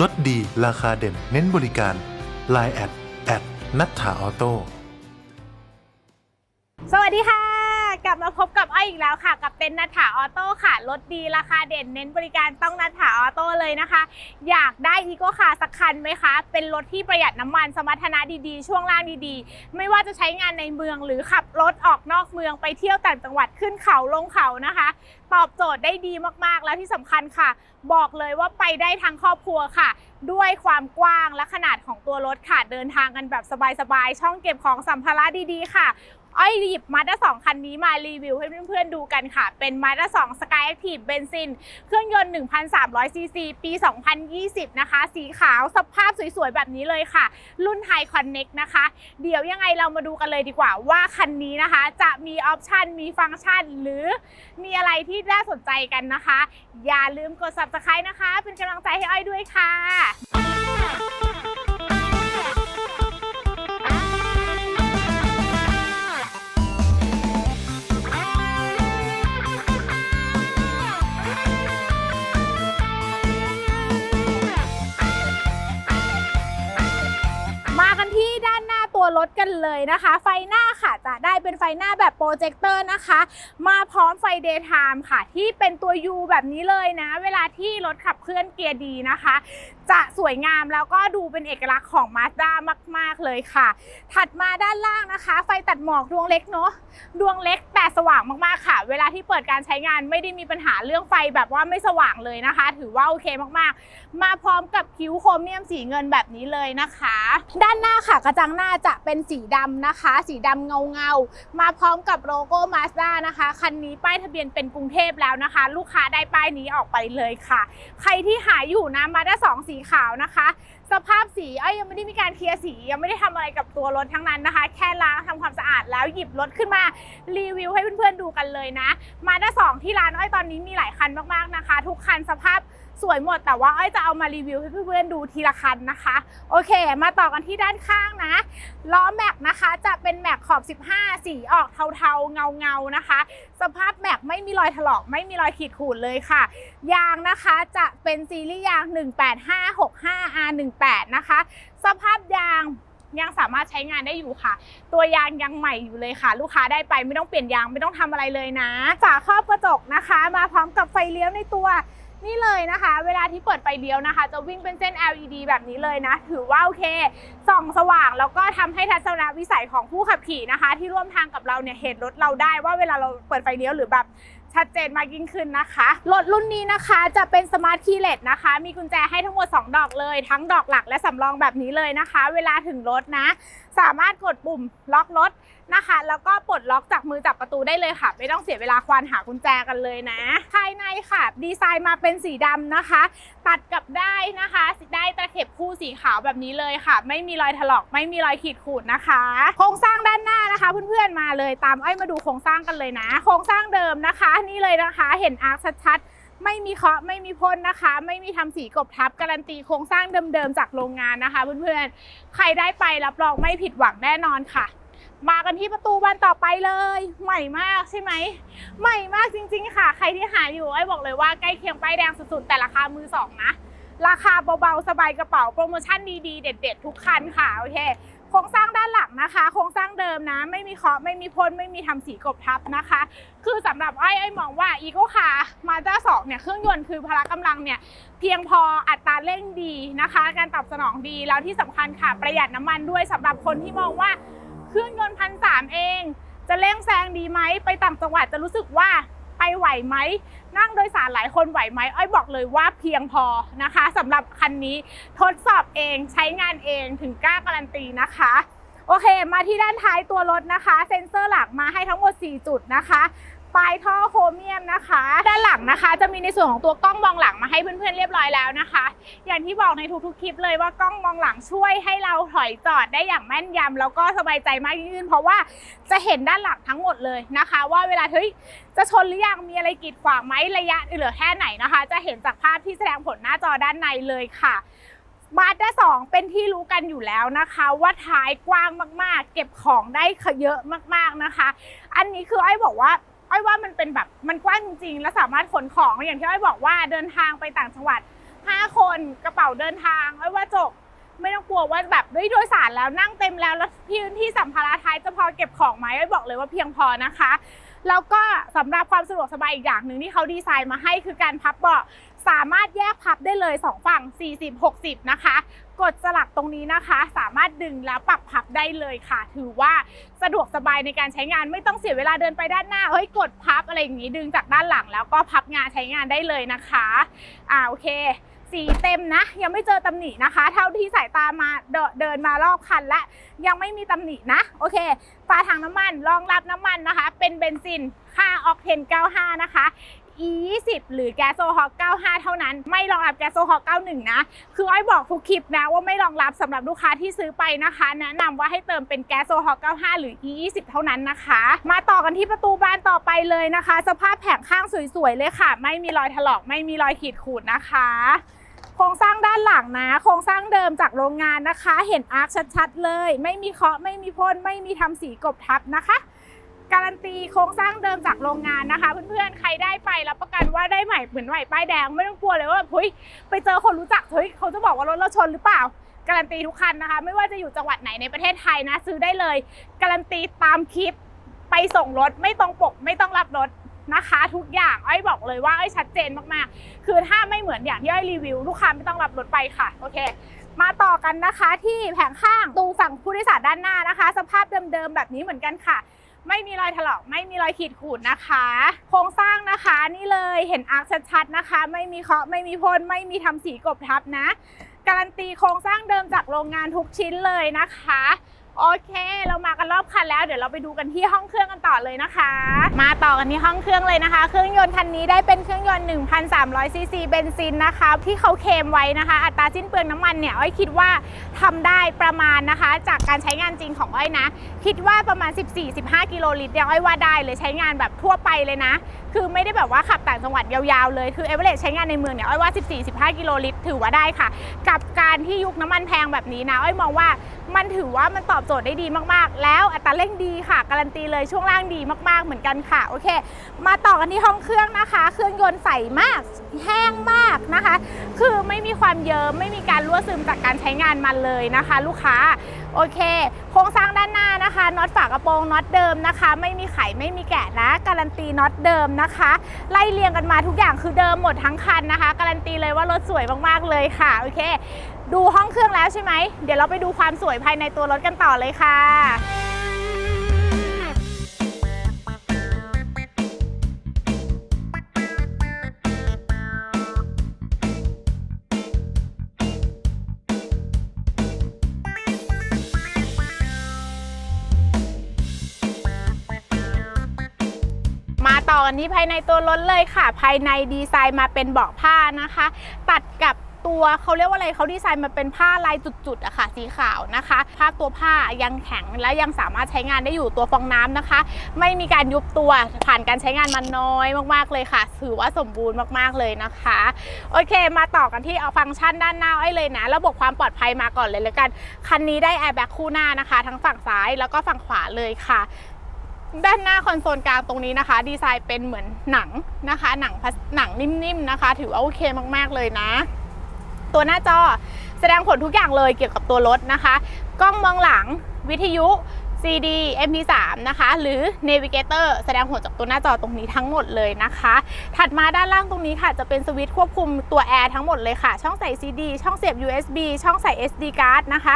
ลดดีราคาเด่น เน้นบริการ Line แอดแอดนัทถาออโต้สวัสดีค่ะ กลับมาพบกับอ้อยอีกแล้วค่ะ กับเต็นนัทถาออโต้ค่ะรถดีราคาเด่นเน้นบริการต้องนัทถาออโต้เลยนะคะ อยากได้อีโก้คาสักคันไหมคะ เป็นรถที่ประหยัดน้ำมันสมรรถนะดีๆ ช่วงล่างดีๆ ไม่ว่าจะใช้งานในเมืองหรือขับรถออกนอกเมืองไปเที่ยวต่างจังหวัดขึ้นเขาลงเขานะคะ ตอบโจทย์ได้ดีมากๆแล้วที่สำคัญค่ะ บอกเลยว่าไปได้ทั้งครอบครัวค่ะด้วยความกว้างและขนาดของตัวรถค่ะ เดินทางกันแบบสบายๆ ช่องเก็บของสัมภาระดีๆ ค่ะ อ้อยหยิบมาด้าสองคันนี้มารีวิวให้เพื่อนๆดูกันค่ะ เป็นมาด้าสองสกายแอคทีฟเบนซิน เครื่องยนต์ 1,300ซีซีปี 2020 นะคะ สีขาวสภาพสวยๆ แบบนี้เลยค่ะ รุ่นไฮคอนเน็กนะคะ เดี๋ยวยังไงเรามาดูกันเลยดีกว่าว่าคันนี้นะคะ จะมีออปชันมีฟังก์ชัน หรือมีอะไรที่น่าสนใจกันนะคะ อย่าลืมกด subscribe นะคะ เป็นกำลังใจให้อ้อยด้วยค่ะ ถกันเลยนะคะ ไฟหน้าค่ะจะได้เป็นไฟหน้าแบบโปรเจคเตอร์นะคะ มาพร้อมไฟเดย์ไทม์ค่ะ ที่เป็นตัว U แบบนี้เลยนะ เวลาที่รถขับเคลื่อนเกียร์ดีนะคะจะสวยงามแล้วก็ดูเป็นเอกลักษณ์ของ Mazda มาก ๆ เลยค่ะ ถัดมาด้านล่างนะคะ ไฟตัดหมอกดวงเล็กเนาะดวงเล็กแต่สว่างมากๆค่ะ เวลาที่เปิดการใช้งานไม่ได้มีปัญหาเรื่องไฟแบบว่าไม่สว่างเลยนะคะ ถือว่าโอเคมากๆ มาพร้อมกับคิ้วโครเมียมสีเงินแบบนี้เลยนะคะ ด้านหน้าค่ะกระจังหน้าจะเป็นสีดำนะคะ สีดำเงาเงาๆมาพร้อมกับโลโก้ Mazda นะคะคันนี้ป้ายทะเบียนเป็นกรุงเทพแล้วนะคะ ลูกค้าได้ป้ายนี้ออกไปเลยค่ะ ใครที่หาอยู่นะมาด้าสองสีีขาวนะคะ สภาพสีอ้อยยังไม่ได้มีการเคลียร์สี ยังไม่ได้ทำอะไรกับตัวรถทั้งนั้นนะคะ แค่ล้างทำความสะอาดแล้วหยิบรถขึ้นมารีวิวให้เพื่อนๆดูกันเลยนะ มาด้าสองที่ร้านอ้อยตอนนี้มีหลายคันมากๆนะคะ ทุกคันสภาพ สวยหมดแต่ว่าอ้อยจะเอามารีวิวให้เพื่อนๆดูทีละคันนะคะ โอเค มาต่อกันที่ด้านข้างนะล้อแม็กนะคะจะเป็นแม็กขอบ 15 สีออกเทาๆเงาๆนะคะ สภาพแม็กไม่มีรอยถลอก ไม่มีรอยขีดข่วนเลยค่ะ ยางนะคะจะเป็นซีรีส์ยาง 18565R18 นะคะ สภาพยางยังสามารถใช้งานได้อยู่ค่ะ ตัวยางยังใหม่อยู่เลยค่ะ ลูกค้าได้ไปไม่ต้องเปลี่ยนยางไม่ต้องทำอะไรเลยนะ ฝาครอบกระจกนะคะ มาพร้อมกับไฟเลี้ยวในตัว นี่เลยนะคะ เวลาที่เปิดไฟเลี้ยวนะคะ จะวิ่งเป็นเส้น LED แบบนี้เลยนะ ถือว่าโอเคส่องสว่างแล้วก็ทำให้ทัศนวิสัยของผู้ขับขี่นะคะ ที่ร่วมทางกับเราเนี่ยเห็นรถเราได้ว่าเวลาเราเปิดไฟเลี้ยวหรือแบบชัดเจนมากยิ่งขึ้นนะคะ รถรุ่นนี้นะคะจะเป็นสมาร์ทคีย์เลสนะคะ มีกุญแจให้ทั้งหมด 2 ดอกเลย ทั้งดอกหลักและสำรองแบบนี้เลยนะคะ เวลาถึงรถนะ สามารถกดปุ่มล็อกรถ นะคะ แล้วก็ปลดล็อกจากมือจับประตูได้เลยค่ะ ไม่ต้องเสียเวลาควานหากุญแจกันเลยนะ ภายในค่ะ ดีไซน์มาเป็นสีดำนะคะ ตัดกับได้นะคะได้ตะเข็บคู่สีขาวแบบนี้เลยค่ะ ไม่มีรอยถลอกไม่มีรอยขีดข่วนะคะ โครงสร้างด้านหน้านะคะเพื่อนๆมาเลยตามอ้อมาดูโครงสร้างกันเลยนะ โครงสร้างเดิมนะคะ นี่เลยนะคะเห็นอาร์คชัดๆไม่มีเคาะไม่มีพ่นนะคะ ไม่มีทำสีกบทับการันตีโครงสร้างเดิมๆจากโรงงานนะคะเพื่อนๆใครได้ไปรับรองไม่ผิดหวังแน่นอนค่ะ มากันที่ประตูบานต่อไปเลย ใหม่มากใช่ไหมใหม่มากจริง ๆ ค่ะ ใครที่หาอยู่ไอ้บอกเลยว่าใกล้เคียงป้ายแดงสุดๆแต่ราคามือสองนะ ราคาเบาๆสบายกระเป๋าโปรโมชั่นดีๆเด็ด ๆ ทุกคันค่ะโอเคโครงสร้างด้านหลังนะคะ โครงสร้างเดิมนะ ไม่มีเคาะไม่มีพ่นไม่มีทำสีกบทับนะคะ คือสำหรับไอ้ไอ้มองว่าอีโคคาร์มาด้าสองเนี่ยเครื่องยนต์คือพละกำลังเนี่ยเพียงพออัตราเร่งดีนะคะ การตอบสนองดีแล้วที่สำคัญค่ะประหยัดน้ำมันด้วยสำหรับคนที่มองว่า เครื่องยนต์พันสามเอง จะเร่งแซงดีไหมไปต่างจังหวัดจะรู้สึกว่าไปไหวไหมนั่งโดยสารหลายคนไหวไหมอ้อยบอกเลยว่าเพียงพอนะคะสำหรับคันนี้ทดสอบเองใช้งานเองถึงกล้าการันตีนะคะโอเค มาที่ด้านท้ายตัวรถนะคะ เซ็นเซอร์หลักมาให้ทั้งหมด 4 จุดนะคะ ปลายท่อโครเมียมนะคะ ด้านหลังนะคะ จะมีในส่วนของตัวกล้องมองหลังมาให้เพื่อนๆเรียบร้อยแล้วนะคะ อย่างที่บอกในทุกๆคลิปเลยว่ากล้องมองหลังช่วยให้เราถอยจอดได้อย่างแม่นยำแล้วก็สบายใจมากยิ่งขึ้น เพราะว่าจะเห็นด้านหลังทั้งหมดเลยนะคะ ว่าเวลาเฮ้ยจะชนหรือยังมีอะไรกีดขวางไหมระยะเหลือแค่ไหนนะคะ จะเห็นจากภาพที่แสดงผลหน้าจอด้านในเลยค่ะมาด้าสองเป็นที่รู้กันอยู่แล้วนะคะ ว่าท้ายกว้างมากๆ เก็บของได้เยอะมากๆนะคะ อันนี้คือไอ้บอกว่า อ้อยว่ามันเป็นแบบมันกว้างจริงๆ และสามารถขนของอย่างที่อ้อยบอกว่าเดินทางไปต่างจังหวัด 5 คนกระเป๋าเดินทางไม่ว่าจบไม่ต้องกลัวว่าแบบด้วยโดยสารแล้วนั่งเต็มแล้วแล้วพื้นที่สัมภาระท้ายจะพอเก็บของไหมไม่บอกเลยว่าเพียงพอนะคะแล้วก็สำหรับความสะดวกสบายอีกอย่างหนึ่งที่เขาดีไซน์มาให้คือการพับเบาะ สามารถแยกพับได้เลย 2 ฝั่ง 40 60 นะคะ กดสลักตรงนี้นะคะ สามารถดึงแล้วปรับพับได้เลยค่ะ ถือว่าสะดวกสบายในการใช้งานไม่ต้องเสียเวลาเดินไปด้านหน้าเฮ้ยกดพับอะไรอย่างนี้ดึงจากด้านหลังแล้วก็พับงานใช้งานได้เลยนะคะอ่าโอเค สีเต็มนะ ยังไม่เจอตำหนินะคะ เท่าที่สายตามาเดินมารอบคันและยังไม่มีตำหนินะโอเคฝาถังน้ำมันรองรับน้ำมันนะคะ เป็นเบนซินค่าออกเทน 95 นะคะ E20 หรือแก๊สโซฮอล์95 เท่านั้น ไม่รองรับแก๊สโซฮอล์91 นะ คืออ้อยบอกทุกคลิปนะว่าไม่รองรับสำหรับลูกค้าที่ซื้อไปนะคะ แนะนำว่าให้เติมเป็นแก๊สโซฮอล์95 หรือ E20 เท่านั้นนะคะ มาต่อกันที่ประตูบานต่อไปเลยนะคะ สภาพแผงข้างสวยๆเลยค่ะ ไม่มีรอยถลอก ไม่มีรอยขีดขูดนะคะโครงสร้างด้านหลังนะ โครงสร้างเดิมจากโรงงานนะคะ เห็นอาร์คชัดๆเลย ไม่มีเคาะไม่มีพ่นไม่มีทำสีกบทับนะคะ การันตีโครงสร้างเดิมจากโรงงานนะคะ เพื่อนๆ ใครได้ไปรับประกันว่าได้ใหม่เหมือนใหม่ป้ายแดงไม่ต้องกลัวเลยว่าเฮ้ยไปเจอคนรู้จักเฮ้ยเขาจะบอกว่ารถเราชนหรือเปล่า การันตีทุกคันนะคะ ไม่ว่าจะอยู่จังหวัดไหนในประเทศไทยนะ ซื้อได้เลย การันตีตามคลิป ไปส่งรถไม่ตรงปกไม่ต้องรับรถนะคะ ทุกอย่างอ้อยบอกเลยว่าอ้อยชัดเจนมากๆ คือถ้าไม่เหมือนอย่างที่อ้อยรีวิว ลูกค้าไม่ต้องรับรถไปค่ะโอเคมาต่อกันนะคะที่แผงข้างตูฝั่งผู้โดยสารด้านหน้านะคะ สภาพเดิมๆแบบนี้เหมือนกันค่ะ ไม่มีรอยถลอกไม่มีรอยขีดขูดนะคะ โครงสร้างนะคะนี่เลยเห็นอาร์คชัดๆนะคะ ไม่มีเคาะไม่มีพ่นไม่มีทำสีกบทับนะ การันตีโครงสร้างเดิมจากโรงงานทุกชิ้นเลยนะคะ โอเค เรามากันรอบคันแล้วเดี๋ยวเราไปดูกันที่ห้องเครื่องกันต่อเลยนะคะ มาต่อกันที่ห้องเครื่องเลยนะคะ เครื่องยนต์คันนี้ได้เป็นเครื่องยนต์ 1,300ซีซีเบนซินนะคะ ที่เขาเคมไว้นะคะ อัตราสิ้นเปลืองน้ำมันเนี่ยอ้อยคิดว่าทำได้ประมาณนะคะ จากการใช้งานจริงของอ้อยนะ คิดว่าประมาณ 14-15 กิโลลิตรเนี่ยอ้อยว่าได้เลยใช้งานแบบทั่วไปเลยนะ คือไม่ได้แบบว่าขับต่างจังหวัดยาวๆเลยคือเอเวอเรสใช้งานในเมืองเนี่ยอ้อยว่า 14-15 กิโลลิตรถือว่าได้ค่ะ กับการที่ยุคน้ำมันแพงแบบนี้นะอ้อยมองว่ามันถือว่ามันตอบโจทย์ได้ดีมากๆ แล้วอัตราเร่งดีค่ะ การันตีเลยช่วงล่างดีมากๆ เหมือนกันค่ะ โอเค มาต่อกันที่ห้องเครื่องนะคะ เครื่องยนต์ใสมาก แห้งมากนะคะ คือไม่มีความเยิม้มไม่มีการรั่วซึมจากการใช้งานมันเลยนะคะ ลูกค้า โอเค โครงสร้างด้านหน้านะคะน็อตฝากระโปรงน็อตเดิมนะคะ ไม่มีไขไม่มีแกะนะ การันตีน็อตเดิมนะคะ ไล่เรียงกันมาทุกอย่างคือเดิมหมดทั้งคันนะคะ การันตีเลยว่ารถสวยมากๆเลยค่ะ โอเคดูห้องเครื่องแล้วใช่ไหม เดี๋ยวเราไปดูความสวยภายในตัวรถกันต่อเลยค่ะมาต่อกันที่ภายในตัวรถเลยค่ะ ภายในดีไซน์มาเป็นเบาะผ้านะคะ ตัดกับ ตัวเขาเรียกว่าอะไรเขาดีไซน์มาเป็นผ้าลายจุดๆอะค่ะสีขาวนะคะผ้าตัวผ้ายังแข็งและยังสามารถใช้งานได้อยู่ตัวฟองน้ำนะคะ ไม่มีการยุบตัวผ่านการใช้งานมาน้อยมากๆเลยค่ะ ถือว่าสมบูรณ์มากๆเลยนะคะ โอเค มาต่อกันที่เอาฟังก์ชันด้านหน้าไอ้เลยนะ ระบบความปลอดภัยมาก่อนเลยแล้วกัน คันนี้ได้แอร์แบ็กคู่หน้านะคะ ทั้งฝั่งซ้ายแล้วก็ฝั่งขวาเลยค่ะด้านหน้าคอนโซลกลางตรงนี้นะคะ ดีไซน์เป็นเหมือนหนังนะคะ หนังพลาสหนังนิ่มๆนะคะ ถือว่าโอเคมากๆเลยนะ ตัวหน้าจอ แสดงผลทุกอย่างเลยเกี่ยวกับตัวรถนะคะ กล้องมองหลังวิทยุ CD MP3 นะคะ หรือ Navigator แสดงผลจากตัวหน้าจอตรงนี้ทั้งหมดเลยนะคะ ถัดมาด้านล่างตรงนี้ค่ะ จะเป็นสวิตช์ควบคุมตัวแอร์ทั้งหมดเลยค่ะ ช่องใส่ CD ช่องเสียบ USB ช่องใส่ SD card นะคะ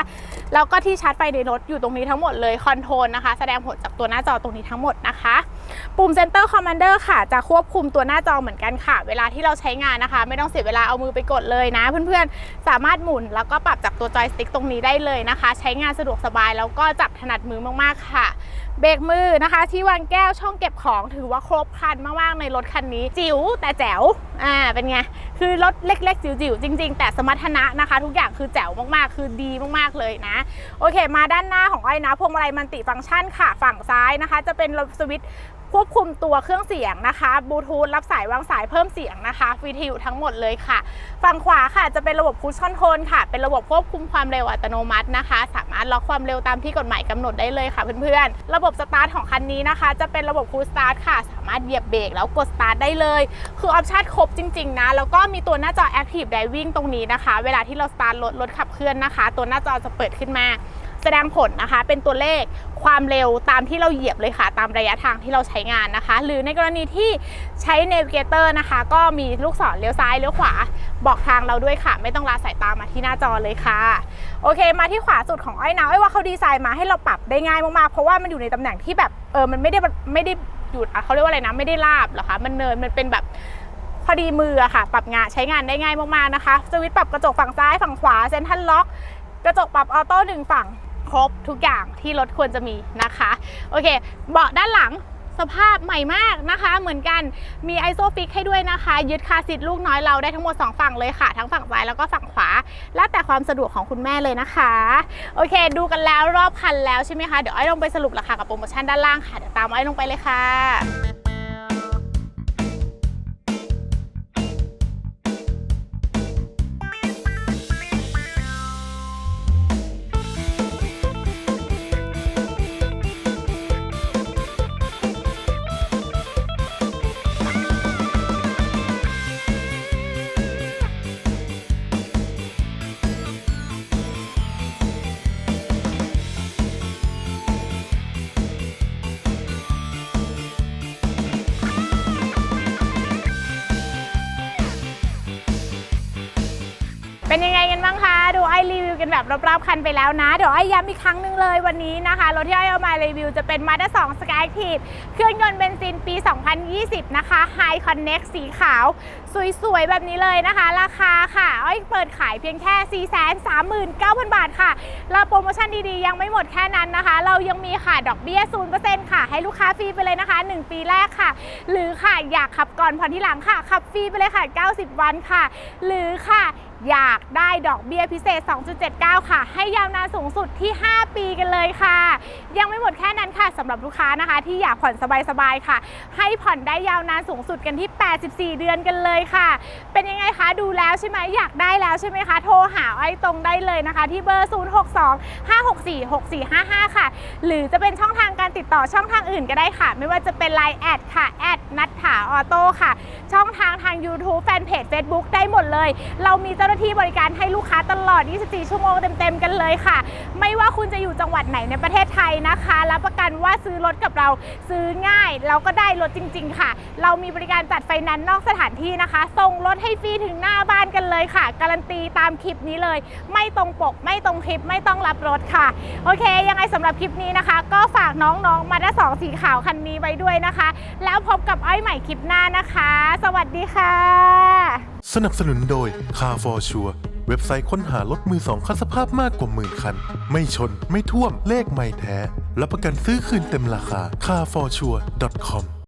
แล้วก็ที่ชาร์จไฟในรถอยู่ตรงนี้ทั้งหมดเลยคอนโทรลนะคะ แสดงผลจากตัวหน้าจอตรงนี้ทั้งหมดนะคะ ปุ่ม Center Commander ค่ะจะควบคุมตัวหน้าจอเหมือนกันค่ะ เวลาที่เราใช้งานนะคะ ไม่ต้องเสียเวลาเอามือไปกดเลยนะ เพื่อนๆ สามารถหมุนแล้วก็ปรับจากตัวจอยสติ๊กตรงนี้ได้เลยนะคะ ใช้งานสะดวกสบายแล้วก็จับถนัดมือมากๆค่ะเบรกมือนะคะ ที่วางแก้วช่องเก็บของถือว่าครบครันมากๆในรถคันนี้ จิ๋วแต่แจ๋วอ่าเป็นไง คือรถเล็กๆ จิ๋วๆ จริง ๆ แต่สมรรถนะนะคะ ทุกอย่างคือแจ๋วมากๆ คือดีมากๆเลยนะโอเค มาด้านหน้าของอ้อยนะพวงมาลัยมันติฟังก์ชันค่ะ ฝั่งซ้ายนะคะ จะเป็นสวิตช์ ควบคุมตัวเครื่องเสียงนะคะบลูทูธรับสายวางสายเพิ่มเสียงนะคะวิทยุทั้งหมดเลยค่ะ ฝั่งขวาค่ะจะเป็นระบบพุชคอนโทรลค่ะ เป็นระบบควบคุมความเร็วอัตโนมัตินะคะ สามารถล็อกความเร็วตามที่กฎหมายกำหนดได้เลยค่ะเพื่อนๆ ระบบสตาร์ทของคันนี้นะคะ จะเป็นระบบฟูสตาร์ทค่ะ สามารถเหยียบเบรกแล้วกดสตาร์ทได้เลย คือออปชั่นครบจริงๆนะ แล้วก็มีตัวหน้าจอ Active Driving ตรงนี้นะคะ เวลาที่เราสตาร์ทรถรถขับเคลื่อนนะคะ ตัวหน้าจอจะเปิดขึ้นมา แสดงผลนะคะ เป็นตัวเลขความเร็วตามที่เราเหยียบเลยค่ะ ตามระยะทางที่เราใช้งานนะคะ หรือในกรณีที่ใช้ Navigator นะคะ ก็มีลูกศรเลี้ยวซ้ายเลี้ยวขวา บอกทางเราด้วยค่ะ ไม่ต้องลาสายตามาที่หน้าจอเลยค่ะ โอเค มาที่ขวาสุดของอ้อยนะอ้อยว่าเขาดีไซน์มาให้เราปรับได้ง่ายมากๆเพราะว่ามันอยู่ในตำแหน่งที่แบบเออมันไม่ได้ไม่ได้อยู่เขาเรียกว่าอะไรนะไม่ได้ราบเหรอคะมันเนินมันเป็นแบบพอดีมืออะค่ะ ปรับงานใช้งานได้ง่ายมากๆนะคะสวิตช์ปรับกระจกฝั่งซ้ายฝั่งขวาเซนทันล็อก กระจกปรับออโต้หนึ่งฝั่ง ครบทุกอย่างที่รถควรจะมีนะคะ โอเค เบาะด้านหลังสภาพใหม่มากนะคะ เหมือนกันมีไอโซฟิกให้ด้วยนะคะ ยึดคาร์ซีทลูกน้อยเราได้ทั้งหมด 2 ฝั่งเลยค่ะ ทั้งฝั่งซ้ายแล้วก็ฝั่งขวา แล้วแต่ความสะดวกของคุณแม่เลยนะคะ โอเค ดูกันแล้วรอบคันแล้วใช่ไหมคะ เดี๋ยวอ้อยลงไปสรุปราคากับโปรโมชั่นด้านล่างค่ะ เดี๋ยวตามอ้อยลงไปเลยค่ะ เป็นยังไงกันบ้างคะ ดูไอรีวิวกันแบบรอบๆคันไปแล้วนะ เดี๋ยวไอย้ำอีกครั้งหนึ่งเลยวันนี้นะคะ รถที่ไอเอามารีวิวจะเป็น Mazda 2 Skyactiv เครื่องยนต์เบนซินปี 2020 นะคะ High Connect สีขาว สวยๆ แบบนี้เลยนะคะ ราคาค่ะอ้อเปิดขายเพียงแค่ 439,000 บาทค่ะแล้วโปรโมชั่นดีๆ ยังไม่หมดแค่นั้นนะคะ เรายังมีค่ะดอกเบี้ย 0%ค่ะ ให้ลูกค้าฟรีไปเลยนะคะ 1 ปีแรกค่ะ หรือค่ะอยากขับก่อนผ่อนที่หลังค่ะขับฟรีไปเลยค่ะ 90 วันค่ะ หรือค่ะ อยากได้ดอกเบี้ยพิเศษ 2.79 ค่ะ ให้ยาวนานสูงสุดที่ 5 ปีกันเลยค่ะ ยังไม่หมดแค่นั้นค่ะสำหรับลูกค้านะคะ ที่อยากผ่อนสบายๆค่ะ ให้ผ่อนได้ยาวนานสูงสุดกันที่ 84 เดือนกันเลยค่ะ เป็นยังไงคะ ดูแล้วใช่ไหมอยากได้แล้วใช่ไหมคะ โทรหาไอ้ตรงได้เลยนะคะ ที่เบอร์ 062 564 6455 ค่ะ หรือจะเป็นช่องทางการติดต่อช่องทางอื่นก็ได้ค่ะ ไม่ว่าจะเป็น Line แอดค่ะแอดนัทถาออโต้ค่ะ ช่องทางทาง YouTube แฟนเพจ Facebook ได้หมดเลย เรามีเจ้าหน้าที่บริการให้ลูกค้าตลอด 24 ชั่วโมงเต็มๆกันเลยค่ะ ไม่ว่าคุณจะอยู่จังหวัดไหนในประเทศไทยนะคะรับประกันว่าซื้อรถกับเราซื้อง่ายแล้วก็ได้รถจริง ๆ ค่ะ เรามีบริการจัดไฟแนนซ์นอกสถานที่นะคะส่งรถให้ฟรีถึงหน้าบ้านกันเลยค่ะ การันตีตามคลิปนี้เลย ไม่ตรงปก ไม่ตรงคลิปไม่ต้องรับรถค่ะ โอเค ยังไงสำหรับคลิปนี้นะคะ ก็ฝากน้องๆมาด้าสองสีขาวคันนี้ไว้ด้วยนะคะ แล้วพบกับกับอ้อยใหม่คลิปหน้านะคะ สวัสดีค่ะ สนับสนุนโดย Car for Sure เว็บไซต์ค้นหารถมือสองคันสภาพมากกว่าหมื่นคัน ไม่ชน ไม่ท่วม เลขไม่แท้ รับประกันซื้อคืนเต็มราคา carforsure.com